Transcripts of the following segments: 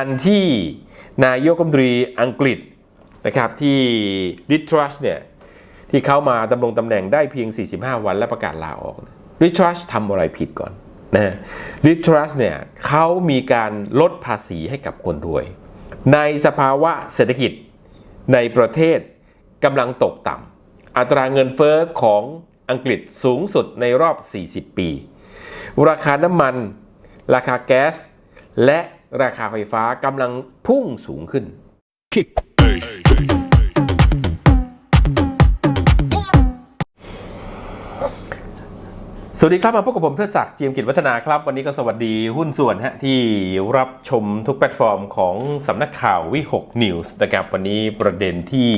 การที่นายกรัฐมนตรีอังกฤษนะครับที่ลิทรัสเนี่ยที่เขามาดำรงตำแหน่งได้เพียง 45 วันและประกาศลาออกลิทรัสทำอะไรผิดก่อนนะลิทรัสเนี่ยเขามีการลดภาษีให้กับคนรวย ในสภาวะเศรษฐกิจในประเทศกำลังตกต่ำอัตราเงินเฟ้อของอังกฤษสูงสุดในรอบ 40 ปี ราคาน้ำมัน ราคาแก๊ส และ ราคาไฟฟ้ากำลังพุ่งสูงขึ้น สวัสดีครับ มาพบกับผมเทิดศักดิ์เจียมกิจวัฒนาครับ วันนี้ก็สวัสดีหุ้นส่วนฮะที่รับชมทุกแพลตฟอร์มของสำนักข่าววิหกนิวส์นะครับวันนี้ประเด็นที่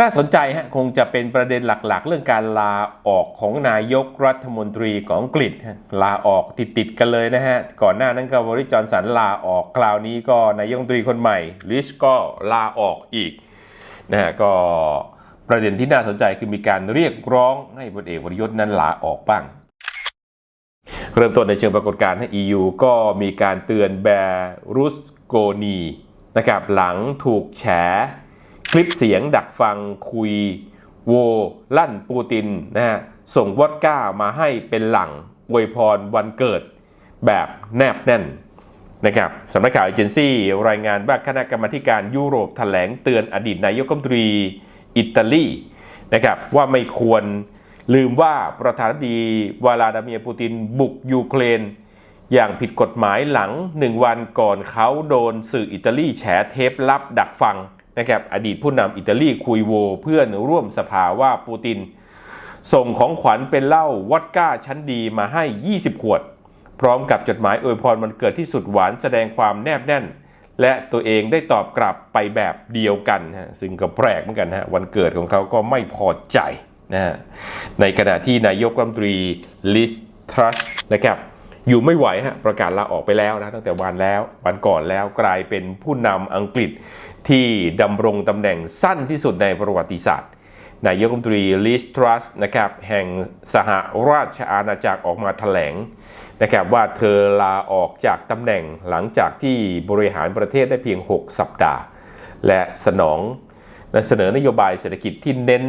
น่าสนใจฮะคงจะเป็นประเด็นหลักๆ เรื่องการลาออกของนายกรัฐมนตรีของอังกฤษลาออกติดๆกันเลยนะฮะ ก่อนหน้านั้นก็บริจอนสันลาออกคราวนี้ก็นายกรัฐมนตรีคนใหม่ลิชก็ลาออกอีกนะฮะก็ประเด็นที่น่าสนใจคือมีการเรียกร้องให้พลเอกประยุทธ์นั้นลาออกบ้าง เริ่มต้นในเชิงปรากฏการณ์ให้ EU ก็มีการเตือนแบรุสโกนีนะครับหลังถูกแฉ ลิปเสียงดักฟังคุย โว ลั่นปูตินนะฮะส่งวอดก้ามาให้เป็นหลังอวยพรวันเกิดแบบแนบแน่นนะครับสำนักข่าวเอเจนซี่รายงานว่าคณะกรรมการยุโรปแถลงเตือนอดีตนายกรัฐมนตรีอิตาลีนะครับว่าไม่ควรลืมว่าประธานาธิบดีวลาดาเมียร์ปูตินบุกยูเครน อย่างผิดกฎหมายหลังหนึ่งวันก่อนเขาโดนสื่ออิตาลีแฉเทปลับดักฟัง นะครับอดีตผู้นำอิตาลีคุยโว เพื่อนร่วมสภาว่าปูติน ส่งของขวัญเป็นเหล้าวอดก้าชั้นดีมาให้ 20 ขวด พร้อมกับจดหมายอวยพรมันเกิดที่สุดหวานแสดงความแนบแน่น และตัวเองได้ตอบกลับไปแบบเดียวกันฮะซึ่งก็แปลกเหมือนกันฮะวันเกิดของเขาก็ไม่พอใจนะฮะในขณะที่นายกรัฐมนตรีลิสทรัสนะครับ อยู่ไม่ไหวฮะประกาศลาออกไปแล้วนะตั้งแต่วันแล้ววันก่อนแล้วกลายเป็นผู้นำอังกฤษที่ดำรงตำแหน่งสั้นที่สุดในประวัติศาสตร์นายกรัฐมนตรีลิสทรัสนะครับแห่งสหราชอาณาจักรออกมาแถลงนะครับว่าเธอลาออกจากตำแหน่งหลังจากที่บริหารประเทศได้เพียง 6 สัปดาห์ และสนองและเสนอนโยบายเศรษฐกิจที่เน้น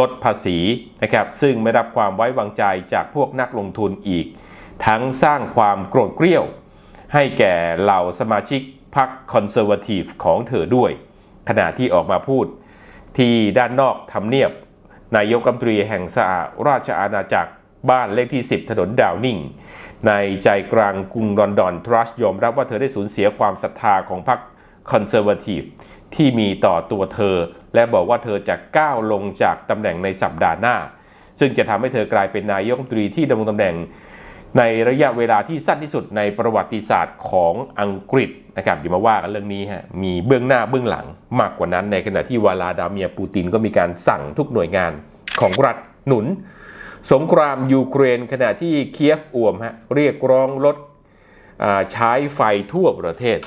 ลดภาษีนะครับซึ่งไม่รับความไว้วางใจจากพวกนักลงทุนอีก ทั้งสร้างความโกรธเกรี้ยว ให้แก่เหล่าสมาชิกพรรคคอนเซอร์วทีฟของเธอด้วย ขณะที่ออกมาพูดที่ด้านนอกทำเนียบ นายกรัฐมนตรีแห่งสหราชอาณาจักรบ้านเลขที่ 10 ถนนดาวนิงในใจกลางกรุงลอนดอนทรัสยอมรับว่าเธอได้สูญเสียความศรัทธาของพรรคคอนเซอร์วทีฟที่มีต่อตัวเธอ และบอกว่าเธอจะก้าวลงจากตำแหน่งในสัปดาห์หน้า ซึ่งจะทำให้เธอกลายเป็นนายกรัฐมนตรีที่ดำรงตำแหน่ง ในระยะเวลาที่สั้นที่สุดในประวัติศาสตร์ของอังกฤษนะครับอย่ามาว่ากันเรื่องนี้ฮะมีเบื้องหน้าเบื้องหลังมากกว่านั้น ในขณะที่วลาดาเมียปูตินก็มีการสั่งทุกหน่วยงานของรัฐหนุน สงครามยูเครนขณะที่เคียฟอ่วมฮะเรียกร้องลดใช้ไฟทั่วประเทศ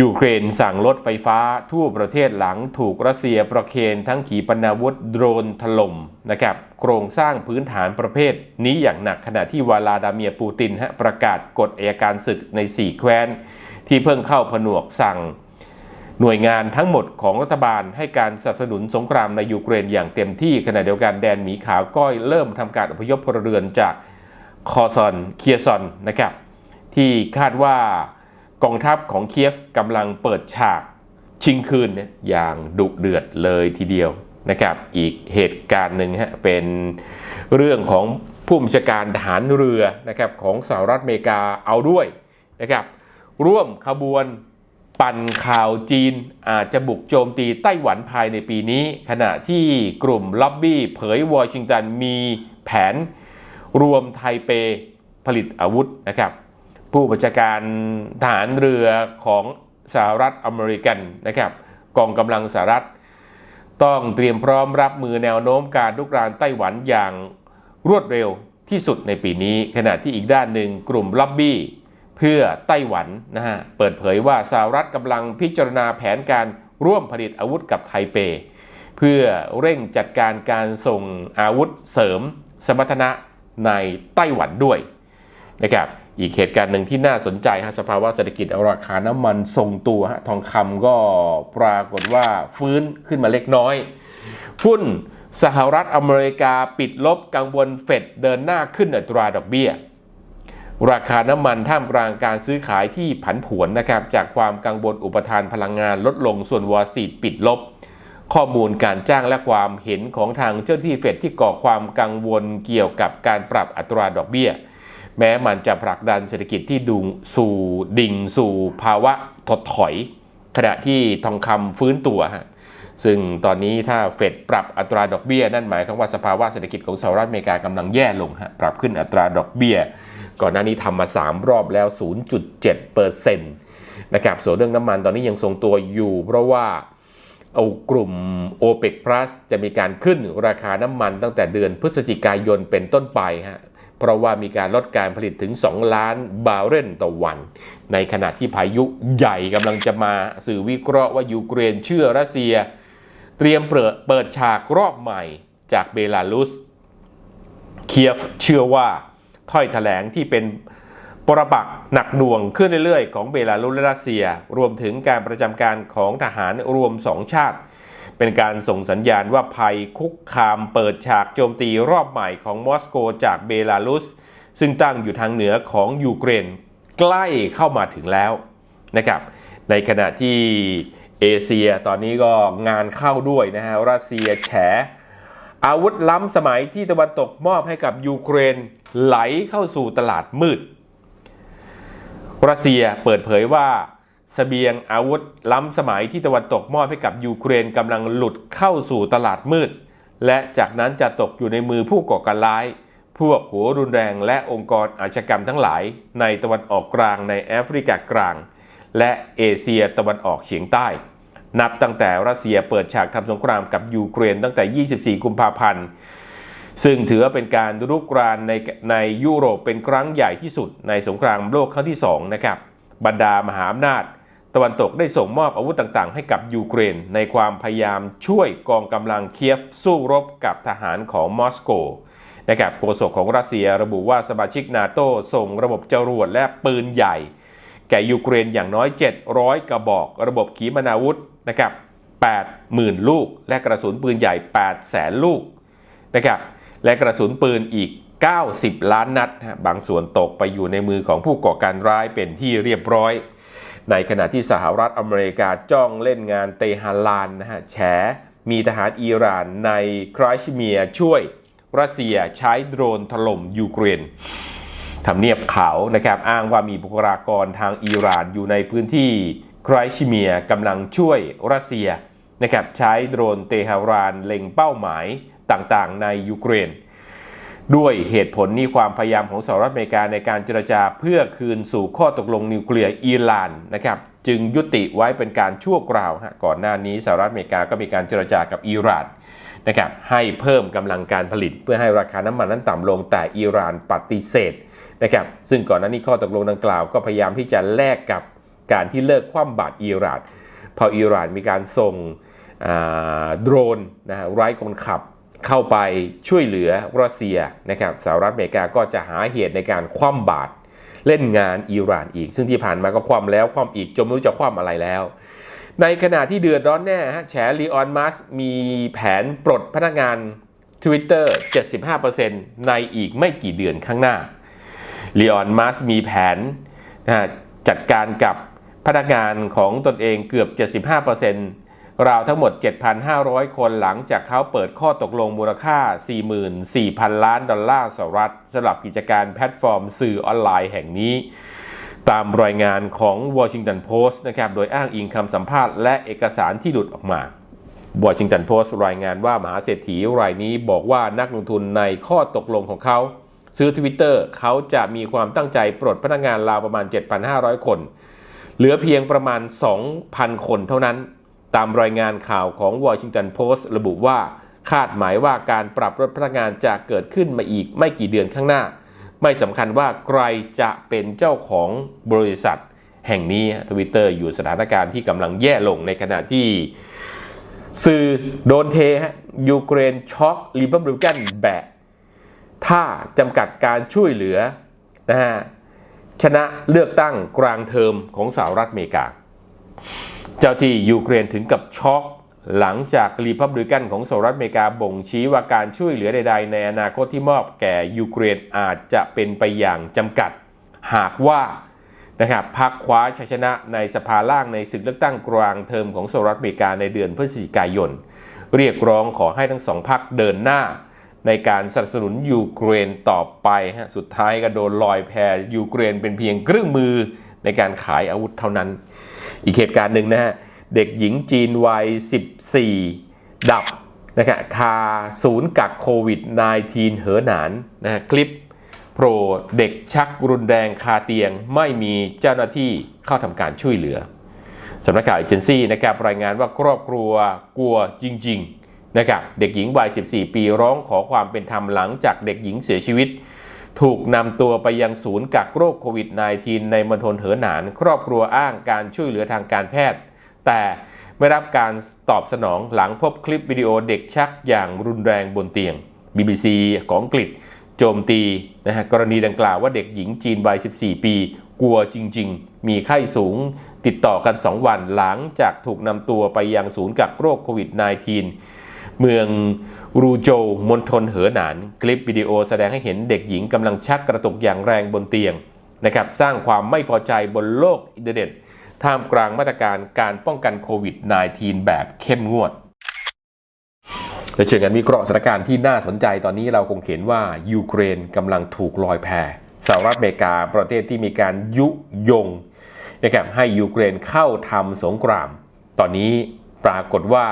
ยูเครนสั่งลดไฟฟ้าทั่วประเทศหลังถูกรัสเซียประเคนทั้งขีปนาวุธโดรนถล่มนะครับโครงสร้างพื้นฐานประเภทนี้อย่างหนักขณะที่วลาดาเมียปูตินฮะประกาศกฎอัยการศึกใน 4 แคว้น ที่เพิ่งเข้าผนวกสั่ง หน่วยงานทั้งหมดของรัฐบาลให้การสนับสนุนสงครามในยูเครนอย่างเต็มที่ขณะเดียวกันแดนหมีขาวก็เริ่มทำการอพยพพลเรือนจากคอซอนเคียซอนนะครับที่คาดว่า กองทัพของเคียฟกำลังเปิดฉากชิงคืนเนี่ยอย่างดุเดือดเลยทีเดียวนะครับ อีกเหตุการณ์หนึ่งฮะเป็นเรื่องของผู้บัญชาการทหารเรือนะครับของสหรัฐอเมริกาเอาด้วยนะครับร่วมขบวนปั่นข่าวจีนอาจจะบุกโจมตีไต้หวันภายในปีนี้ ขณะที่กลุ่มล็อบบี้เผยวอชิงตันมีแผนรวมไทเปผลิตอาวุธนะครับ ผู้บัญชาการทหารเรือของสหรัฐอเมริกันนะครับกองกำลังสหรัฐ ต้องเตรียมพร้อมรับมือแนวโน้มการลุกรานไต้หวันอย่างรวดเร็วที่สุดในปีนี้ ขณะที่อีกด้านหนึ่งกลุ่มล็อบบี้เพื่อไต้หวันนะฮะเปิดเผยว่าสหรัฐกำลังพิจารณาแผนการร่วมผลิตอาวุธกับไทเป เพื่อเร่งจัดการการส่งอาวุธเสริมสมรรถนะในไต้หวันด้วยนะครับ อีกเหตุการณ์หนึ่งที่น่าสนใจฮะสภาวะเศรษฐกิจราคาน้ำมันทรงตัวฮะทองคำก็ปรากฏว่าฟื้นขึ้นมาเล็กน้อยหุ้นสหรัฐอเมริกาปิดลบกังวลเฟดเดินหน้าขึ้นอัตราดอกเบี้ย ราคาน้ำมันท่ามกลางการซื้อขายที่ผันผวนนะครับจากความกังวลอุปทานพลังงานลดลงส่วนวอลสตรีทปิดลบ ข้อมูลการจ้างและความเห็นของทางเจ้าหน้าที่เฟดที่ก่อความกังวลเกี่ยวกับการปรับอัตราดอกเบี้ย แม้มันจะผลักดันเศรษฐกิจที่ดูสู่ดิ่งสู่ภาวะถดถอย ขณะที่ทองคำฟื้นตัวฮะซึ่งตอนนี้ถ้าเฟดปรับอัตราดอกเบี้ย นั่นหมายความว่าสภาวะเศรษฐกิจของสหรัฐอเมริกากำลังแย่ลงฮะปรับขึ้นอัตราดอกเบี้ย ก่อนหน้านี้ทำมา 3 รอบแล้ว 0.7เปอร์เซ็นต์นะครับส่วนเรื่องน้ำมันตอนนี้ยังทรงตัวอยู่ เพราะว่าเอากลุ่ม o p e c Plus จะมีการขึ้นราคาน้ำมันตั้งแต่เดือนพฤศจิกายนเป็นต้นไปฮะ เพราะว่ามีการลดการผลิตถึง 2 ล้านบาร์เรลต่อวัน ในขณะที่พายุใหญ่กำลังจะมาสื่อวิเคราะห์ว่ายูเครนเชื่อรัสเซีย เตรียมเปิดฉากรอบใหม่จากเบลารุส เคียฟเชื่อว่าถ้อยแถลงที่เป็นปรปักหนักหน่วงขึ้นเรื่อยๆ ของเบลารุสและรัสเซีย รวมถึงการประจำการของทหารรวมสองชาติ เป็นการส่งสัญญาณว่าภัยคุกคามเปิดฉากโจมตีรอบใหม่ของมอสโกจากเบลารุส ซึ่งตั้งอยู่ทางเหนือของยูเครนใกล้เข้ามาถึงแล้วนะครับในขณะที่เอเชียตอนนี้ก็งานเข้าด้วยนะฮะรัสเซียแฉอาวุธล้ำสมัยที่ตะวันตกมอบให้กับยูเครนไหลเข้าสู่ตลาดมืด รัสเซียเปิดเผยว่า สเสบียงอาวุธ ล้ำสมัยที่ตะวันตกมอบให้กับยูเครนกำลังหลุดเข้าสู่ตลาดมืด และจากนั้นจะตกอยู่ในมือผู้ก่อการร้าย พวกหัวรุนแรงและองค์กรอาชญากรรมทั้งหลาย ในตะวันออกกลางในแอฟริกากลาง และเอเชียตะวันออกเฉียงใต้ นับตั้งแต่รัสเซียเปิดฉากทำสงครามกับยูเครนตั้งแต่ 24 กุมภาพันธ์ซึ่งถือว่าเป็นการรุกรานในในยุโรปเป็นครั้งใหญ่ที่สุดในสงครามโลกครั้งที่2นะครับบรรดามหาอำนาจ ตะวันตกได้ส่งมอบอาวุธต่างๆ ให้กับยูเครน ในความพยายามช่วยกองกำลังเคียฟสู้รบกับทหารของมอสโกนะครับโฆษกของรัสเซียระบุว่าสมาชิกนาโตส่งระบบจรวดและปืนใหญ่ แก่ยูเครนอย่างน้อย 700 กระบอก ระบบขีปนาวุธนะครับ80,000 ลูก และกระสุนปืนใหญ่ 800,000 ลูกนะครับและกระสุนปืนอีก 90 ล้านนัด บางส่วนตกไปอยู่ในมือของผู้ก่อการร้ายเป็นที่เรียบร้อย ในขณะที่สหรัฐอเมริกาจ้องเล่นงานเตหะรานนะฮะแฉมีทหารอิหร่านในครชเมียช่วยรัสเซียใช้โดรนถล่มยูเครนทำเนียบขาวนะครับอ้างว่ามีบุคลากรทางอิหร่านอยู่ในพื้นที่ไครชเมียกำลังช่วยรัสเซียนะครับใช้โดรนเตหะรานเล็งเป้าหมายต่างๆ ในยูเครน ด้วยเหตุผลนี้ความพยายามของสหรัฐอเมริกาในการเจรจาเพื่อคืนสู่ข้อตกลงนิวเคลียร์อิหร่านนะครับจึงยุติไว้เป็นการชั่วคราวฮะก่อนหน้านี้สหรัฐอเมริกาก็มีการเจรจากับอิหร่านนะครับให้เพิ่มกำลังการผลิต เพื่อให้ราคาน้ำมันนั้นต่ำลงแต่อิหร่านปฏิเสธนะครับซึ่งก่อนหน้านี้ข้อตกลงดังกล่าวก็พยายามที่จะแลกกับการที่เลิกคว่ำบาตรอิหร่านพออิหร่านมีการส่งโดรนนะฮะไร้คนขับ เข้าไปช่วยเหลือรัสเซียนะครับสหรัฐอเมริกาก็จะหาเหตุในการคว่ำบาตรเล่นงานอิหร่านอีก ซึ่งที่ผ่านมาก็คว่ำแล้วคว่ำอีกจนไม่รู้จะคว่ำอะไรแล้ว ในขณะที่เดือดร้อนแน่ฮะแฉลีออนมัสมีแผนปลดพนักงาน Twitter 75%ในอีกไม่กี่เดือนข้างหน้าลีออนมัสมีแผนนะฮะจัดการกับพนักงานของตนเองเกือบ 75% ราวทั้งหมด 7,500 คนหลังจากเขาเปิดข้อตกลงมูลค่า 44,000 ล้านดอลลาร์สหรัฐสำหรับกิจการแพลตฟอร์มสื่อออนไลน์แห่งนี้ ตามรายงานของ Washington Post นะครับ โดยอ้างอิงคำสัมภาษณ์และเอกสารที่หลุดออกมา Washington Post รายงานว่ามหาเศรษฐีรายนี้บอกว่านักลงทุนในข้อตกลงของเขา ซื้อ Twitter เขาจะมีความตั้งใจปลดพนักงานราวประมาณ 7,500 คน เหลือเพียงประมาณ 2,000 คนเท่านั้น ตามรายงานข่าวของ Washington Post ระบุว่า คาดหมายว่าการปรับลดพนักงานจะเกิดขึ้นมาอีกไม่กี่เดือนข้างหน้า ไม่สำคัญว่าใครจะเป็นเจ้าของบริษัท แห่งนี้ทวิตเตอร์อยู่สถานการณ์ที่กำลังแย่ลงในขณะที่สื่อโดนเทฮะยูเครนช็อกริพับลิกันแบะถ้าจำกัดการช่วยเหลือนะฮะชนะเลือกตั้งกลางเทอมของสหรัฐอเมริกา เจ้าที่ยูเครนถึงกับช็อกหลังจากรีพับลิกันของสหรัฐอเมริกาบ่งชี้ว่าการช่วยเหลือใด ๆ ในอนาคตที่มอบแก่ยูเครนอาจจะเป็นไปอย่างจำกัด หากว่านะครับพรรคคว้าชัยชนะในสภาล่างในศึกเลือกตั้งกลางเทอมของสหรัฐอเมริกาในเดือนพฤศจิกายน เรียกร้องขอให้ทั้งสองพรรคเดินหน้า ในการสนับสนุนยูเครนต่อไปฮะสุดท้ายก็โดนลอยแพยูเครนเป็นเพียงเครื่องมือในการขายอาวุธเท่านั้น อีกเหตุการณ์หนึ่งนะฮะ เด็กหญิงจีนวัย 14 ดับนะครับคาศูนย์กักโควิด -19 เหอหนานนะฮะคลิปโผล่เด็กชักรุนแรงคาเตียงไม่มีเจ้าหน้าที่เข้าทำการช่วยเหลือสำนักข่าวเอเจนซี่นะครับรายงานว่าครอบครัวกลัวจริง ๆ นะครับ เด็กหญิงวัย 14 ปีร้องขอความเป็นธรรมหลังจากเด็กหญิงเสียชีวิต ถูกนำตัวไปยังศูนย์กักโรคโควิด -19 ในมณฑลเหอหนาน ครอบครัวอ้างการช่วยเหลือทางการแพทย์ แต่ไม่รับการตอบสนองหลังพบคลิปวิดีโอเด็กชักอย่างรุนแรงบนเตียง BBC ของอังกฤษโจมตีนะฮะกรณีดังกล่าวว่าเด็กหญิงจีนวัย 14 ปี กลัวจริง ๆ มีไข้สูง ติดต่อกัน 2 วันหลังจากถูกนำตัวไปยังศูนย์กักโรคโควิด -19 เมืองรูโจวมณฑลเหอหนาน คลิปวิดีโอแสดงให้เห็นเด็กหญิงกำลังชักกระตุกอย่างแรงบนเตียงนะครับสร้างความไม่พอใจบนโลกอินเทอร์เน็ตท่ามกลางมาตรการการป้องกันโควิด -19 แบบเข้มงวดและเชิงกันวิเคราะห์สถานการณ์ที่น่าสนใจตอนนี้เราคงเห็นว่ายูเครนกำลังถูกลอยแพสหรัฐอเมริกาประเทศที่มีการยุยงนะครับให้ยูเครนเข้าทำสงคราม ตอนนี้ปรากฏว่า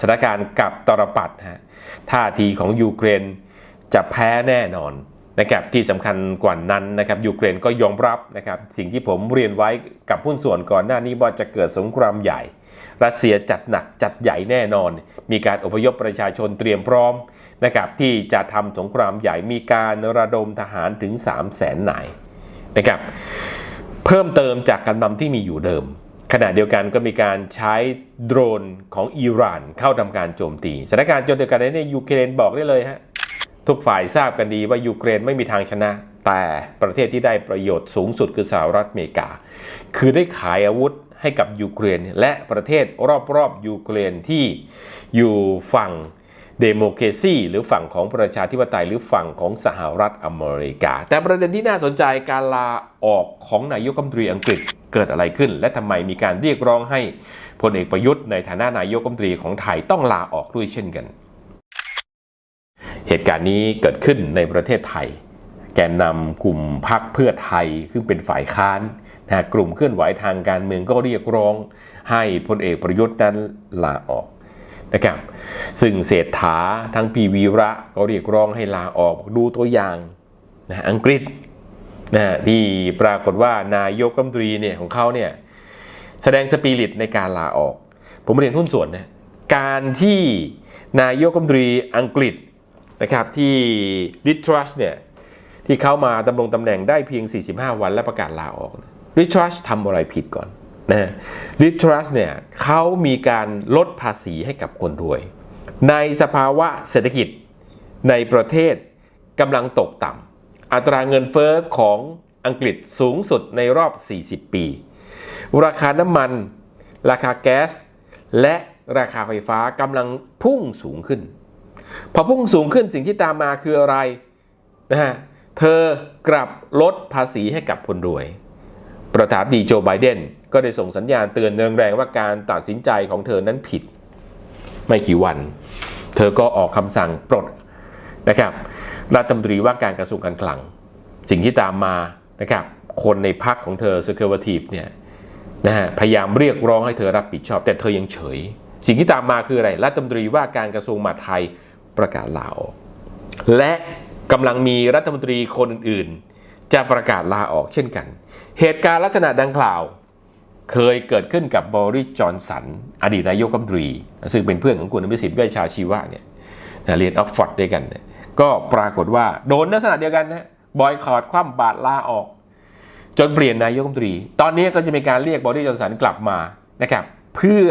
สถานการณ์กับตรปัดฮะท่าทีของยูเครนจะแพ้แน่นอนนะครับที่สำคัญกว่านั้นนะครับยูเครนก็ยอมรับนะครับสิ่งที่ผมเรียนไว้กับหุ้นส่วนก่อนหน้านี้ว่าจะเกิดสงครามใหญ่ รัสเซียจัดหนักจัดใหญ่แน่นอน มีการอพยพประชาชนเตรียมพร้อมนะครับที่จะทำสงครามใหญ่มีการระดมทหารถึง 3 0 0แสนนายนะครับเพิ่มเติมจากกำลังที่มีอยู่เดิม ขณะเดียวกันก็มีการใช้โดรนของอิหร่านเข้าทำการโจมตีสถานการณ์โจมตีกันในยูเครนบอกได้เลยฮะทุกฝ่ายทราบกันดีว่ายูเครนไม่มีทางชนะ แต่ประเทศที่ได้ประโยชน์สูงสุดคือสหรัฐอเมริกา คือได้ขายอาวุธให้กับยูเครน และประเทศรอบๆยูเครนที่อยู่ฝั่ง เดโมเคซีหรือฝั่งของประชาธิปไตยหรือฝั่งของสหรัฐอเมริกา แต่ประเด็นที่น่าสนใจการลาออกของนายกรัฐมนตรีอังกฤษเกิดอะไรขึ้น และทำไมมีการเรียกร้องให้พลเอกประยุทธ์ในฐานะนายกรัฐมนตรีของไทยต้องลาออกด้วยเช่นกัน เหตุการณ์นี้เกิดขึ้นในประเทศไทย แกนนำกลุ่มพรรคเพื่อไทยซึ่งเป็นฝ่ายค้านนะกลุ่มเคลื่อนไหวทางการเมืองก็เรียกร้อง ให้พลเอกประยุทธ์นั้นลาออก นะครับ ซึ่งเศรษฐาทั้งปีวีระก็เรียกร้องให้ลาออกดูตัวอย่างนะอังกฤษนะที่ปรากฏว่านายกรัฐมนตรีเนี่ยของเขาเนี่ยแสดงสปิริตในการลาออก ผมเรียนหุ้นส่วนนะการที่นายกรัฐมนตรีอังกฤษนะครับที่ลิทรัสเนี่ยที่เข้ามาดำรงตำแหน่งได้เพียง 45 วันและประกาศลาออกลิทรัสทำอะไรผิดก่อน นะลิทรัสเนี่ยเขามีการลดภาษีให้กับคนรวย ในสภาวะเศรษฐกิจในประเทศกำลังตกต่ำอัตราเงินเฟ้อของอังกฤษสูงสุดในรอบ 40 ปี ราคาน้ำมัน ราคาแก๊ส และราคาไฟฟ้ากำลังพุ่งสูงขึ้น พอพุ่งสูงขึ้นสิ่งที่ตามมาคืออะไรนะฮะเธอกลับลดภาษีให้กับคนรวย ประธานดีโจไบเดน ก็ได้ส่งสัญญาณเตือนเนืองแรงว่าการตัดสินใจของเธอนั้นผิด ไม่กี่วัน เธอก็ออกคำสั่งปลดนะครับรัฐมนตรีว่าการกระทรวงการคลัง สิ่งที่ตามมานะครับคนในพรรคของเธอ c o n s e r v a t i v e เนี่ยนะฮะพยายามเรียกร้องให้เธอรับผิดชอบ แต่เธอยังเฉย สิ่งที่ตามมาคืออะไรรัฐมนตรีว่าการกระทรวงมหาดไทยประกาศลาออก และกำลังมีรัฐมนตรีคนอื่นๆ จะประกาศลาออกเช่นกัน เหตุการณ์ลักษณะดังกล่าว เคยเกิดขึ้นกับบริจอนสัน อดีตนายกรัฐมนตรี ซึ่งเป็นเพื่อนของคุณอภิสิทธิ์เวชชาชีวะเนี่ยเรียนออกฟอร์ดด้วยกัน ก็ปรากฏว่าโดนลักษณะเดียวกันนะบอยคอรดคว่ำบาตรลาออก จนเปลี่ยนนายกรัฐมนตรี ตอนนี้ก็จะมีการเรียกบริจอนสันกลับมานะครับเพื่อ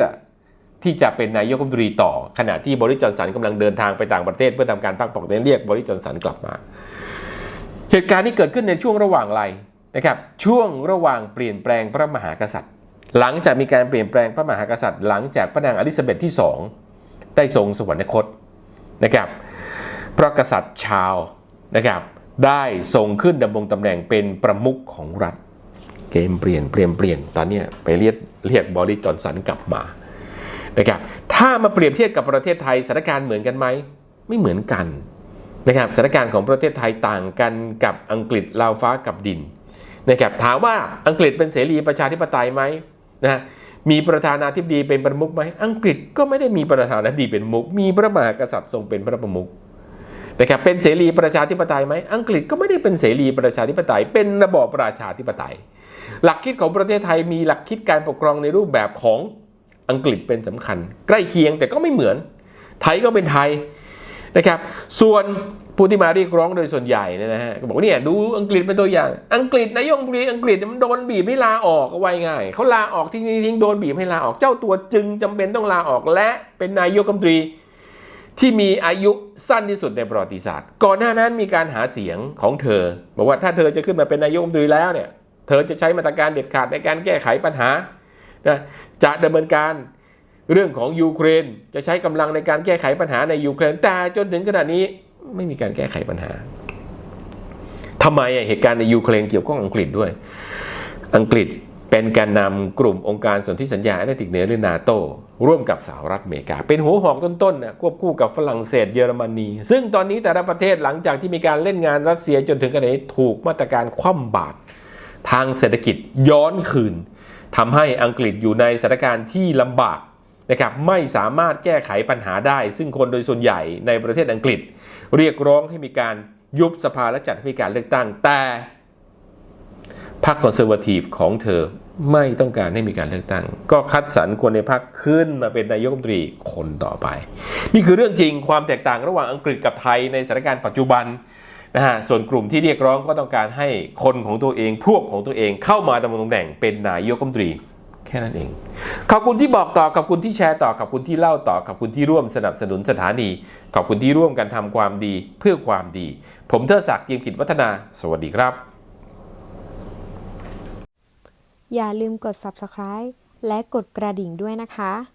ที่จะเป็นนายกรัฐมนตรีต่อ ขณะที่บริจอนสันกำลังเดินทางไปต่างประเทศ เพื่อทำการพักผ่อนเรียกบริจอนสันกลับมา เหตุการณ์ที่เกิดขึ้นในช่วงระหว่างไรนะครับช่วงระหว่างเปลี่ยนแปลงพระมหากษัตริย์ หลังจากมีการเปลี่ยนแปลงพระมหากษัตริย์ หลังจากพระนางอลิซาเบธที่สองได้ทรงสวรรคตนะครับพระกษัตริย์ชาวนะครับได้ทรงขึ้นดำรงตำแหน่งเป็นประมุขของรัฐ เกมเปลี่ยนเปลี่ยนเปลี่ยนตอนนี้ไปเรียกเรียกบอริจอนสันกลับมานะครับถ้ามาเปรียบเทียบกับประเทศไทยสถานการณ์เหมือนกันไหมไม่เหมือนกันนะครับสถานการณ์ของประเทศไทยต่างกันกับอังกฤษลาวฟ้ากับดินนะครับถามว่าอังกฤษเป็นเสรีประชาธิปไตยไหม นะมีประธานาธิบดีเป็นประมุขไหมอังกฤษก็ไม่ได้มีประธานาธิบดีเป็นประมุขมีพระมหากษัตริย์ทรงเป็นพระประมุขนะครับเป็นเสรีประชาธิปไตยไหมอังกฤษก็ไม่ได้เป็นเสรีประชาธิปไตย เป็นระบอบประชาธิปไตย หลักคิดของประเทศไทยมีหลักคิดการปกครองในรูปแบบของอังกฤษเป็นสำคัญ ใกล้เคียงแต่ก็ไม่เหมือน ไทยก็เป็นไทย นะครับ ส่วนผู้ที่มาเรียกร้องโดยส่วนใหญ่เนยนะฮะก็บอกว่าเนี่ยดูอังกฤษเป็นตัวอย่าง อังกฤษนายกรัฐมนตรีอังกฤษมันโดนบีบให้ลาออกไว้ง่ายเขาลาออกทิ้งทิ้งโดนบีบให้ลาออกเจ้าตัวจึงจำเป็นต้องลาออกและเป็นนายกรัฐมนตรีที่มีอายุสั้นที่สุดในประวัติศาสตร์ ก่อนหน้านั้นมีการหาเสียงของเธอ บอกว่าถ้าเธอจะขึ้นมาเป็นนายกรัฐมนตรีแล้วเนี่ย เธอจะใช้มาตรการเด็ดขาดในการแก้ไขปัญหานะจะดำเนินการ เรื่องของยูเครนจะใช้กำลังในการแก้ไขปัญหาในยูเครน แต่จนถึงขณะนี้ไม่มีการแก้ไขปัญหาทำไมเหตุการณ์ในยูเครนเกี่ยวข้องอังกฤษด้วย อังกฤษเป็นแกนนำกลุ่มองค์การสนธิสัญญาแอตแลนติกเหนือหรือนาโตร่วมกับสหรัฐอเมริกา เป็นหัวหอกต้นๆนะควบคู่กับฝรั่งเศสเยอรมนี ซึ่งตอนนี้แต่ละประเทศหลังจากที่มีการเล่นงานรัสเซียจนถึงขณะนี้ถูกมาตรการคว่ำบาตรทางเศรษฐกิจย้อนคืนทำให้อังกฤษอยู่ในสถานการณ์ที่ลำบาก นะครับไม่สามารถแก้ไขปัญหาได้ ซึ่งคนโดยส่วนใหญ่ในประเทศอังกฤษ เรียกร้องให้มีการยุบสภาและจัดให้มีการเลือกตั้งแต่พรรคคอนเซอร์วทีฟของเธอไม่ต้องการให้มีการเลือกตั้ง ก็คัดสรรคนในพรรคขึ้นมาเป็นนายกรัฐมนตรีคนต่อไป นี่คือเรื่องจริงความแตกต่างระหว่างอังกฤษกับไทยในสถานการณ์ปัจจุบันนะฮะส่วนกลุ่มที่เรียกร้องก็ต้องการให้คนของตัวเองพวกของตัวเองเข้ามาดำรงตำแหน่งเป็นนายกรัฐมนตรี แค่นั้นเอง ขอบคุณที่บอกต่อ ขอบคุณที่แชร์ต่อ ขอบคุณที่เล่าต่อ ขอบคุณที่ร่วมสนับสนุนสถานี ขอบคุณที่ร่วมกันทำความดีเพื่อความดี ผมเทอศักดิ์ยิมกิจวัฒนา สวัสดีครับ อย่าลืมกด subscribe และกดกระดิ่งด้วยนะคะ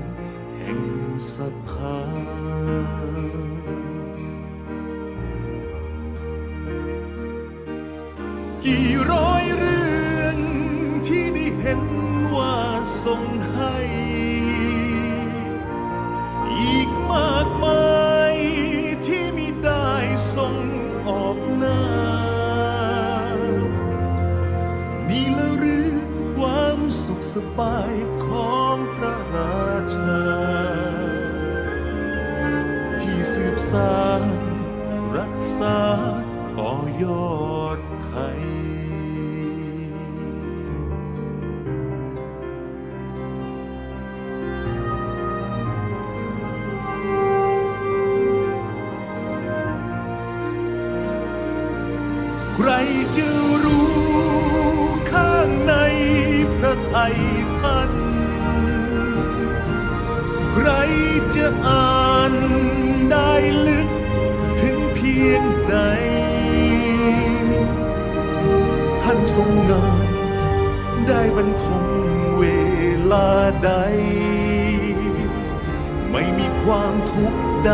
ต่อยอดไทยใครจะรู้ข้างในพระไทยท่าน ใครจะอ่านได้ลึกถึงเพียงใดท่าน ทรงงาน ได้บรรทมเวลาใด ไม่มีความทุกข์ใด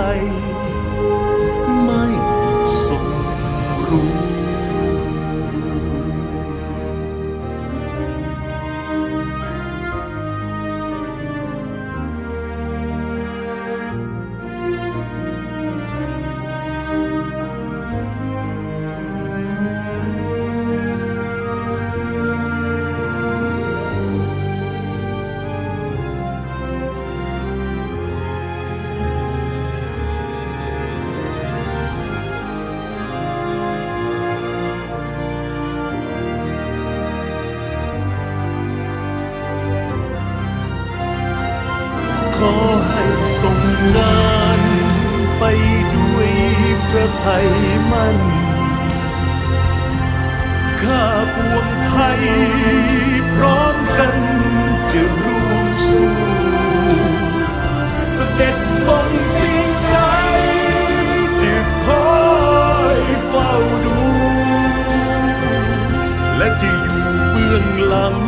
ไทยมั่นข้าปวงไทย พร้อมกันจะร่วมสู้เสด็จทรงสิ่งใดจะคอยเฝ้าดู และจะอยู่เบื้องหลัง